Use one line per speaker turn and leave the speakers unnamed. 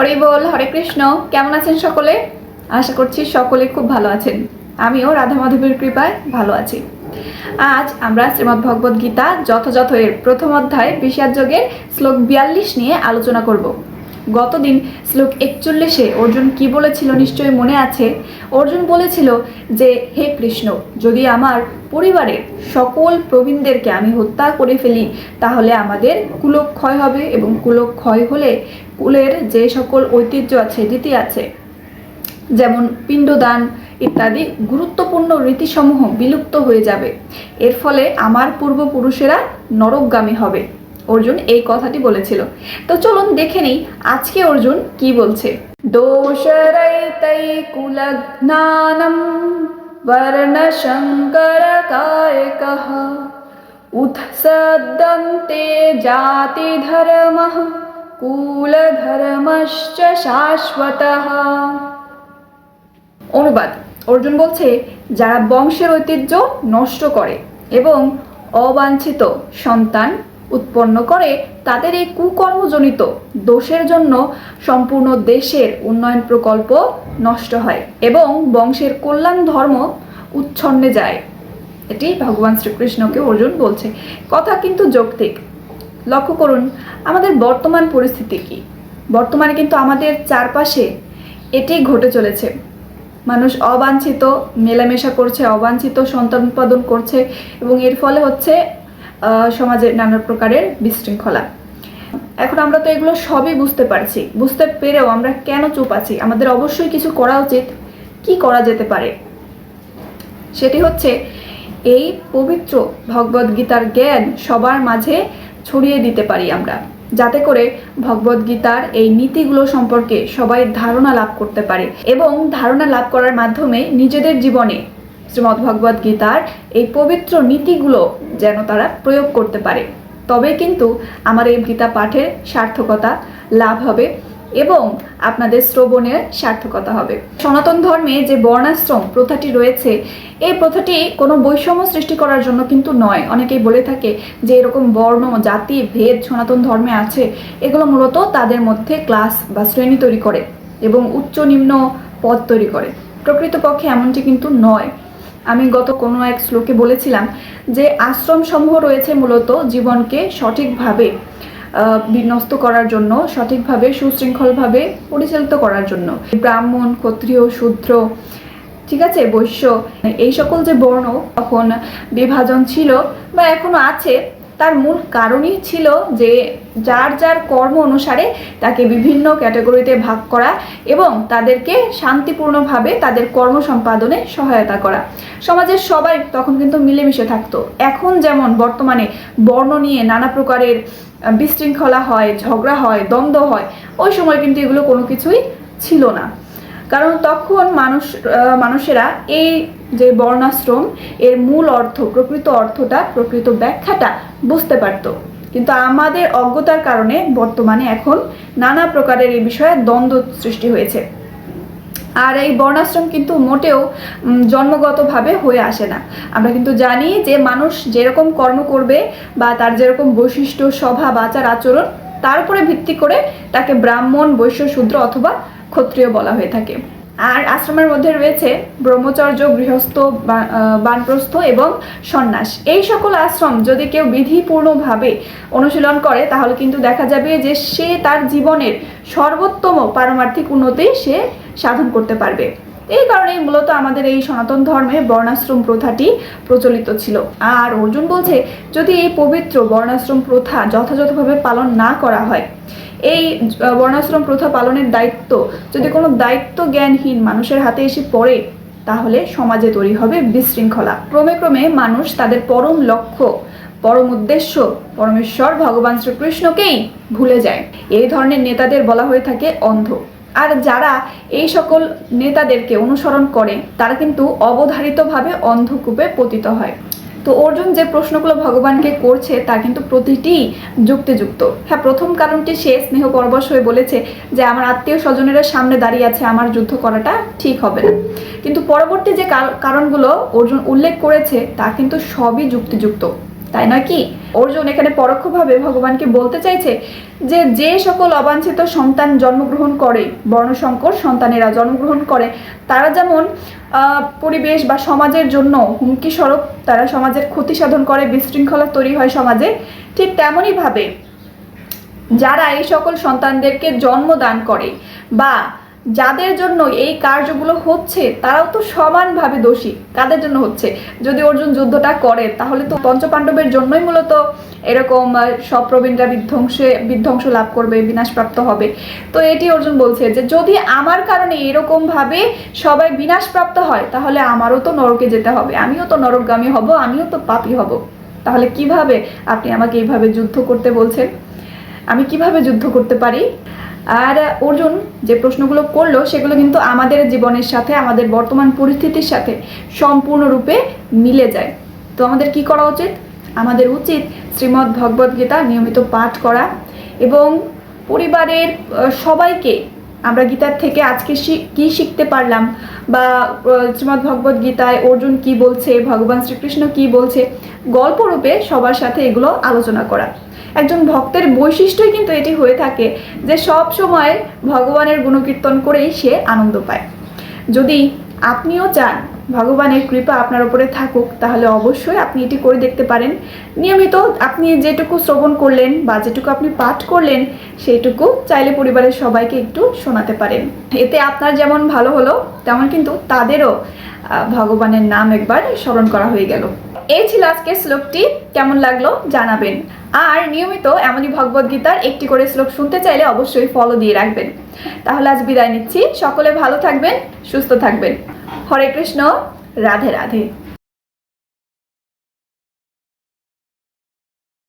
হরি বল, হরে কৃষ্ণ, কেমন আছেন সকলে? আশা করছি সকলে খুব ভালো আছেন। আমিও রাধা মাধবের কৃপায় ভালো আছি। আজ আমরা শ্রীমদ্ ভগবদ্ গীতা যথাযথ এর প্রথম অধ্যায় বিষাদ যোগের শ্লোক বিয়াল্লিশ নিয়ে আলোচনা করব। গতদিন শ্লোক একচল্লিশে অর্জুন কি বলেছিল নিশ্চয়ই মনে আছে? অর্জুন বলেছিল যে, হে কৃষ্ণ, যদি আমার পরিবারের সকল প্রবীণদেরকে আমি হত্যা করে ফেলি, তাহলে আমাদের কুলক ক্ষয় হবে এবং কুলক ক্ষয় হলে কুলের যে সকল ঐতিহ্য আছে, রীতি আছে, যেমন পিণ্ডদান ইত্যাদি গুরুত্বপূর্ণ রীতিসমূহ বিলুপ্ত হয়ে যাবে। এর ফলে আমার পূর্বপুরুষেরা নরকগামী হবে। অর্জুন এই কথাটি বলেছিল। তো চলুন দেখে নেই আজকে অর্জুন কি বলছে। বর্ণশঙ্করকায়কः উৎসদন্তে জাতিধর্মः কুলধর্মশ্চ শাশ্বতः। অনুবাদ। অর্জুন বলছে যারা বংশের ঐতিহ্য নষ্ট করে এবং অবাঞ্ছিত সন্তান উৎপন্ন করে, তাদের এই কুকর্মজনিত দোষের জন্য সম্পূর্ণ দেশের উন্নয়ন প্রকল্প নষ্ট হয় এবং বংশের কল্যাণ ধর্ম উচ্ছন্নে যায়। এটি ভগবান শ্রীকৃষ্ণকে অর্জুন বলছে। কথা কিন্তু যৌক্তিক। লক্ষ্য করুন, আমাদের বর্তমান পরিস্থিতি কি? বর্তমানে কিন্তু আমাদের চারপাশে এটি ঘটে চলেছে। মানুষ অবাঞ্ছিত, মেলামেশা করছে, অবাঞ্ছিত সন্তান উৎপাদন করছে এবং এর ফলে হচ্ছে আহ, সমাজে নানা প্রকারের বিশৃঙ্খলা। এখন আমরা তো এগুলো সবই বুঝতে পারছি। বুঝতে পেরেও আমরা কেন চুপ আছি? আমাদের অবশ্যই কিছু করা উচিত। কি করা যেতে পারে? সেটি হচ্ছে এই পবিত্র ভগবদ গীতার জ্ঞান সবার মাঝে ছড়িয়ে দিতে পারি আমরা। যাতে করে ভগবদ গীতার এই নীতিগুলো সম্পর্কে সবাই ধারণা লাভ করতে পারে এবং ধারণা লাভ করার মাধ্যমে নিজেদের জীবনে শ্রীমদ্ ভগবদ গীতার এই পবিত্র নীতিগুলো যেন তারা প্রয়োগ করতে পারে। তবে কিন্তু আমার এই গীতা পাঠের সার্থকতা লাভ হবে এবং আপনাদের শ্রবণের সার্থকতা হবে। সনাতন ধর্মে যে বর্ণাশ্রম প্রথাটি রয়েছে, এই প্রথাটি কোনো বৈষম্য সৃষ্টি করার জন্য কিন্তু নয়। অনেকেই বলে থাকে যে এরকম বর্ণ, জাতি, ভেদ সনাতন ধর্মে আছে, এগুলো মূলত তাদের মধ্যে ক্লাস বা শ্রেণি তৈরি করে এবং উচ্চ নিম্ন পদ তৈরি করে। প্রকৃতপক্ষে এমনটি কিন্তু নয়। আমি গত কোনো এক শ্লোকে বলেছিলাম যে আশ্রম সমূহ রয়েছে মূলত জীবনকে সঠিকভাবে বিন্যস্ত করার জন্য, সঠিকভাবে, সুশৃঙ্খলভাবে পরিচালিত করার জন্য। ব্রাহ্মণ, ক্ষত্রিয়, শূদ্র, ঠিক আছে, বৈশ্য, এই সকল যে বর্ণ তখন বিভাজন ছিল বা এখনও আছে তার মূল কারণই ছিল যে যার যার কর্ম অনুসারে তাকে বিভিন্ন ক্যাটাগরিতে ভাগ করা এবং তাদেরকে শান্তিপূর্ণভাবে তাদের কর্ম সম্পাদনে সহায়তা করা। সমাজের সবাই তখন কিন্তু মিলেমিশে থাকতো। এখন যেমন বর্তমানে বর্ণ নিয়ে নানা প্রকারের বিশৃঙ্খলা হয়, ঝগড়া হয়, দ্বন্দ্ব হয়, ওই সময় কিন্তু এগুলো কোনো কিছুই ছিল না। কারণ তখন মানুষ মানুষেরা এই যে বর্ণাশ্রম, এর মূল অর্থ, প্রকৃত অর্থটা, প্রকৃত ব্যাখ্যাটা বুঝতে পারত। কিন্তু আমাদের অজ্ঞতার কারণে বর্তমানে এখন নানা প্রকারের এই বিষয়ে দ্বন্দ্ব সৃষ্টি হয়েছে। আর এই বর্ণাশ্রম কিন্তু মোটেও জন্মগতভাবে হয়ে আসে না। আমরা কিন্তু জানি যে মানুষ যেরকম কর্ম করবে বা তার যেরকম বৈশিষ্ট্য, স্বভাব, আচার, আচরণ, তার উপরে ভিত্তি করে তাকে ব্রাহ্মণ, বৈশ্য, শূদ্র অথবা ক্ষত্রিয় বলা হয়ে থাকে। আর আশ্রমের মধ্যে রয়েছে ব্রহ্মচর্য, গৃহস্থ বানপ্রস্থ এবং সন্ন্যাস। এই সকল আশ্রম যদি কেউ বিধিপূর্ণভাবে অনুশীলন করে, তাহলে কিন্তু দেখা যাবে যে সে তার জীবনের সর্বোত্তম পারমার্থিক উন্নতি সে সাধন করতে পারবে। এই কারণে মূলত আমাদের এই সনাতন ধর্মে বর্ণাশ্রম প্রথাটি প্রচলিত ছিল। আর অর্জুন বলছে, যদি এই পবিত্র বর্ণাশ্রম প্রথা যথাযথভাবে পালন না করা হয়, এই বর্ণাশ্রম প্রথা পালনের দায়িত্ব যদি কোনো দায়িত্ব জ্ঞানহীন মানুষের হাতে এসে পড়ে, তাহলে সমাজে তৈরি হবে বিশৃঙ্খলা। ক্রমে ক্রমে মানুষ তাদের পরম লক্ষ্য, পরম উদ্দেশ্য, পরমেশ্বর ভগবান শ্রীকৃষ্ণকেই ভুলে যায়। এই ধরনের নেতাদের বলা হয়ে থাকে অন্ধ। আর যারা এই সকল নেতাদেরকে অনুসরণ করে, তারা কিন্তু অবধারিতভাবে অন্ধকূপে পতিত হয়। তো অর্জুন যে প্রশ্নগুলো ভগবানকে করছে তা কিন্তু প্রতিটি যুক্তিযুক্ত। হ্যাঁ প্রথম কারণটি সে স্নেহ পরবশ হয়ে বলেছে যে, আমার আত্মীয় স্বজনের সামনে দাঁড়িয়ে আছে, আমার যুদ্ধ করাটা ঠিক হবে না। কিন্তু পরবর্তী যে কারণগুলো অর্জুন উল্লেখ করেছে, তা কিন্তু সবই যুক্তিযুক্ত। তাই নয় কি? অর্জুন এখানে পরোক্ষভাবে ভগবানকে বলতে চাইছে যে যে সকল অবাঞ্ছিত সন্তান জন্মগ্রহণ করে বর্ণসংকর সন্তানেরা জন্মগ্রহণ করে, তারা যেমন পরিবেশ বা সমাজের জন্য হুমকি স্বরূপ তারা সমাজের ক্ষতি সাধন করে, বিশৃঙ্খলা তৈরি হয় সমাজে, ঠিক তেমনইভাবে যারা এই সকল সন্তানদেরকে জন্মদান করে বা যাদের জন্য এই কার্যগুলো হচ্ছে, তারাও তো সমানভাবে দোষী। কাদের জন্য হচ্ছে? যদি অর্জুন যুদ্ধটা করে, তাহলে তো পঞ্চপাণ্ডবের জন্যই মূলত এরকম সব প্রবীণরা বিধ্বংসে, বিধ্বংস লাভ করবে, বিনাশপ্রাপ্ত হবে। তো এটি অর্জুন বলছে যে, যদি আমার কারণে এরকম ভাবে সবাই বিনাশপ্রাপ্ত হয়, তাহলে আমারও তো নরকে যেতে হবে। আমিও তো নরকগামী হব, আমিও তো পাপি হব। তাহলে কীভাবে আপনি আমাকে এইভাবে যুদ্ধ করতে বলছেন? আমি কীভাবে যুদ্ধ করতে পারি? আর অর্জুন যে প্রশ্নগুলো করল, সেগুলো কিন্তু আমাদের জীবনের সাথে, আমাদের বর্তমান পরিস্থিতির সাথে সম্পূর্ণরূপে মিলে যায়। তো আমাদের কি করা উচিত? আমাদের উচিত শ্রীমদ্ ভগবদ্গীতা নিয়মিত পাঠ করা এবং পরিবারের সবাইকে আমরা গীতার থেকে আজকে কি শিখতে পারলাম? বা শ্রীমদ ভগবদ গীতায় অর্জুন কি বলছে, ভগবান শ্রীকৃষ্ণ কি বলছে, গল্পরূপে সবার সাথে এগুলো আলোচনা করা। একজন ভক্তের বৈশিষ্ট্যই কিন্তু এটি হয়ে থাকে যে সব সময় ভগবানের গুণকীর্তন করেই সে আনন্দ পায়। যদি আপনিও চান ভগবানের কৃপা আপনার উপরে থাকুক, তাহলে অবশ্যই আপনি এটি করে দেখতে পারেন। নিয়মিত আপনি যেটুকু শ্রবণ করলেন বা যেটুকু আপনি পাঠ করলেন, সেইটুকু চাইলে পরিবারের সবাইকে একটু শোনাতে পারেন। এতে আপনার যেমন ভালো হলো, তেমন কিন্তু তাদেরও ভগবানের নাম একবার স্মরণ করা হয়ে গেল। এই ছিল আজকের শ্লোকটি, কেমন লাগল জানাবেন। আর নিয়মিত এমনই ভগবদ গীতার একটি করে শ্লোক শুনতে চাইলে অবশ্যই ফলো দিয়ে রাখবেন। তাহলে আজ বিদায় নিচ্ছি, সকলে ভালো থাকবেন, সুস্থ থাকবেন। হরে কৃষ্ণ রাধে রাধে।